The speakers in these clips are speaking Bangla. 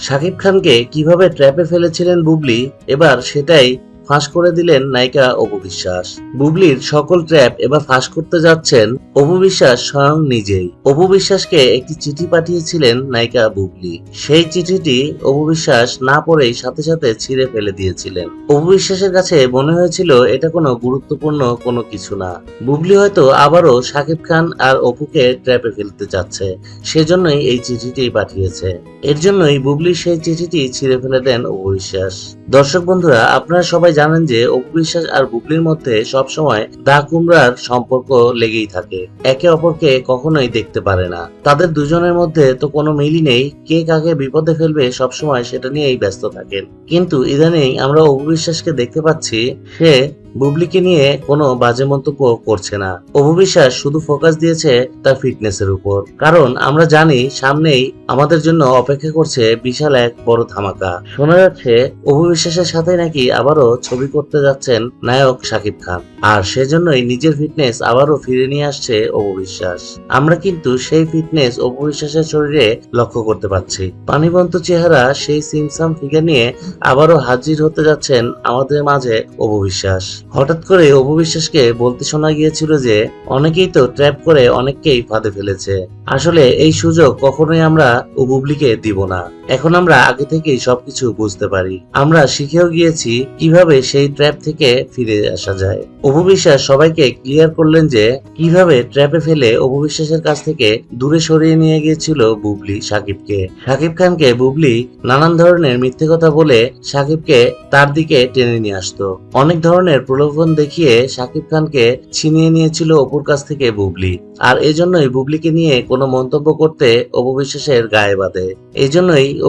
শাকিব খানকে কীভাবে ট্র্যাপে ফেলেছিলেন বুবলি? এবার সেটাই ফাঁস করে দিলেন নায়িকা অপু বিশ্বাস। বুবলির সকল ট্র্যাপ এবার ফাঁস করতে যাচ্ছেন অপু বিশ্বাস স্বয়ং নিজেই। অপু বিশ্বাসকে একটি চিঠি পাঠিয়েছিলেন নায়িকা বুবলি। সেই চিঠিটি অপু বিশ্বাস না পড়েই সাথে সাথে ছিঁড়ে ফেলে দিয়েছিলেন। অপু বিশ্বাসের কাছে মনে হয়েছিল, এটা কোনো গুরুত্বপূর্ণ কোনো কিছু না। বুবলি হয়তো আবারও শাকিব খান আর অপুকে ট্র্যাপে ফেলতে চাচ্ছে। সেজন্যই এই চিঠিটি পাঠিয়েছে। এর জন্যই বুবলির সেই চিঠিটি ছিঁড়ে ফেলে দেন অপু বিশ্বাস। দর্শক বন্ধুরা, আপনারা সবাই জানেন যে অপবিশ্বাস আর বুবলির মধ্যে সবসময় দা কুমড়ার সম্পর্ক লেগেই থাকে। একে অপরকে কখনোই দেখতে পারে না। তাদের দুজনের মধ্যে তো কোনো মিলই নেই, কে কাকে বিপদে ফেলবে সবসময় সেটা নিয়েই ব্যস্ত থাকেন। কিন্তু ইদানিং আমরা অপবিশ্বাসকে দেখতে পাচ্ছি, সে বুবলিকে নিয়ে কোনো বাজে মন্তব্য করছে না। অপু বিশ্বাস শুধু ফোকাস দিয়েছে তার ফিটনেসের উপর। কারণ আমরা জানি সামনেই আমাদের জন্য অপেক্ষা করছে বিশাল এক বড় ধামাকা। শোনা যাচ্ছে, অপু বিশ্বাসের সাথে নাকি আবারও ছবি করতে যাচ্ছেন নায়ক শাকিব খান। আর সেজন্যই নিজের ফিটনেস আবারও ফিরে নিয়ে আসছে অপু বিশ্বাস। আমরা কিন্তু সেই ফিটনেস অপু বিশ্বাসের শরীরে লক্ষ্য করতে পারছি। পানিবন্ত চেহারা সেই সিমসাম ফিগার নিয়ে আবারও হাজির হতে যাচ্ছেন আমাদের মাঝে অপু বিশ্বাস। হঠাৎ করে অপু বিশ্বাসকে বলতে শোনা গিয়েছিল যে অনেকেই তো ট্র্যাপ করে অনেককেই ফাঁদে ফেলেছে। আসলে এই সুযোগ কখনোই আমরা ও বুবলিকে দিব না। এখন আমরা আগে থেকেই সবকিছু বুঝতে পারি। আমরা শিখেও গিয়েছি কীভাবে সেই ট্র্যাপ থেকে ফিরে আসা যায়। অপু বিশ্বাস সবাইকে ক্লিয়ার করলেন যে কীভাবে ট্র্যাপে ফেলে অপু বিশ্বাসের কাছ থেকে দূরে সরিয়ে নিয়ে গিয়েছিল বুবলি সাকিবকে। সাকিব খানকে বুবলি নানান ধরনের মিথ্যে কথা বলে সাকিবকে তার দিকে টেনে নিয়ে আসতো। অনেক ধরনের প্রলোভন দেখিয়ে শাকিব খানকে ছিনিয়ে নিয়েছিল অপুর কাছ থেকে বুবলি। আর এজন্যই বুবলিকে নিয়ে কোনো মন্তব্য করতে অপু বিশ্বাসের গায়ে বাঁধে। এই জন্যই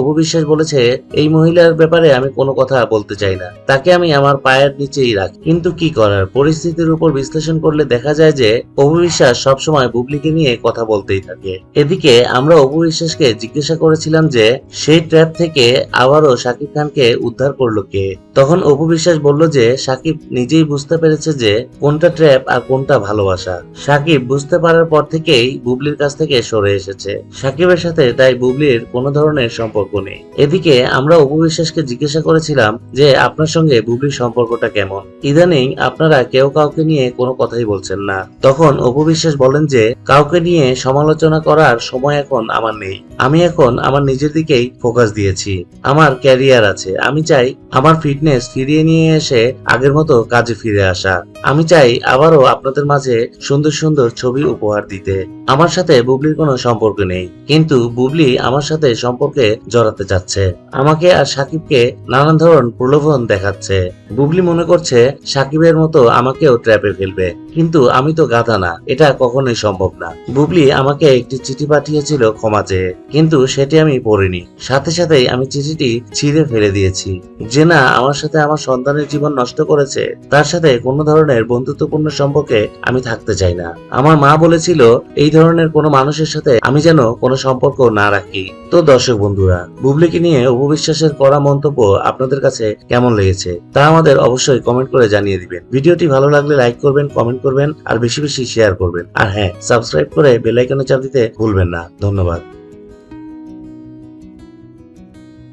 বলেছে, এই মহিলার ব্যাপারে আমি কোনো কথা বলতে চাই না। তাকে আমি আমার পায়ের নিচেই রাখি। কিন্তু কি করার? পরিস্থিতির উপর বিশ্লেষণ করলে দেখা যায় যে অপু বিশ্বাস সবসময় বুবলিকে নিয়ে কথা বলতেই থাকে। এদিকে আমরা অপু বিশ্বাসকে জিজ্ঞাসা করেছিলাম যে, সেই ট্র্যাপ থেকে আবারও সাকিব খানকে উদ্ধার করল কে? তখন অপু বিশ্বাস বলল যে, সাকিব নিজেই বুঝতে পেরেছে যে কোনটা ট্র্যাপ আর কোনটা ভালোবাসা। সাকিব বুঝতে পারার পর থেকেই বুবলির কাছ থেকে সরে এসেছে। সাকিবের সাথে তাই বুবলির কোনো ধরনের সম্পর্ক নেই। এদিকে আমরা অপু বিশ্বাসকে জিজ্ঞাসা করেছিলাম যে, আপনার সঙ্গে বুবলির সম্পর্কটা কেমন? ইদানিং আপনারা কেউ কাউকে নিয়ে কোনো কথাই বলছেন না। তখন অপু বিশ্বাস বলেন যে, কাউকে নিয়ে সমালোচনা করার সময় এখন আমার নেই। আমি এখন আমার নিজের দিকেই ফোকাস দিয়েছি। আমার ক্যারিয়ার আছে। আমি চাই আমার ফিটনেস ফিরিয়ে নিয়ে এসে আগের মতো কাজে ফিরে আসা। আমি চাই আবারও আপনাদের মাঝে সুন্দর সুন্দর ছবি উপহার দিতে। আমার সাথে বুবলির কোনো সম্পর্ক নেই। কিন্তু বুবলি আমার সাথে সম্পর্কে জড়াতে চাচ্ছে। আমাকে আর সাকিবকে নানান ধরন প্রলোভন দেখাচ্ছে। বুবলি মনে করছে, সাকিবের মতো আমাকেও ট্র্যাপে ফেলবে। কিন্তু আমি তো গাধা না, এটা কখনোই সম্ভব না। বুবলি আমাকে একটি চিঠি পাঠিয়েছিল ক্ষমা চেয়ে, কিন্তু সেটি আমি পড়িনি। সাথে সাথেই আমি চিঠিটি ছিঁড়ে ফেলে দিয়েছি। যে না আমার সাথে আমার সন্তানের জীবন নষ্ট করেছে, তার সাথে কোনো ধরনের বন্ধুত্বপূর্ণ সম্পর্কে আমি থাকতে চাই না। আমার মা বলেছিল এই ধরনের কোনো মানুষের সাথে আমি যেন কোনো সম্পর্ক না রাখি। তো দর্শক বন্ধুরা, বুবলিকে নিয়ে উপবিশ্বাসের করা মন্তব্য আপনাদের কাছে কেমন লেগেছে, তা আমাদের অবশ্যই কমেন্ট করে জানিয়ে দিবেন। ভিডিওটি ভালো লাগলে লাইক করবেন, কমেন্ট করবেন, আর বেশি বেশি শেয়ার করবেন। আর হ্যাঁ সাবস্ক্রাইব করে বেল আইকনে চাপ দিতে ভুলবেন না। ধন্যবাদ।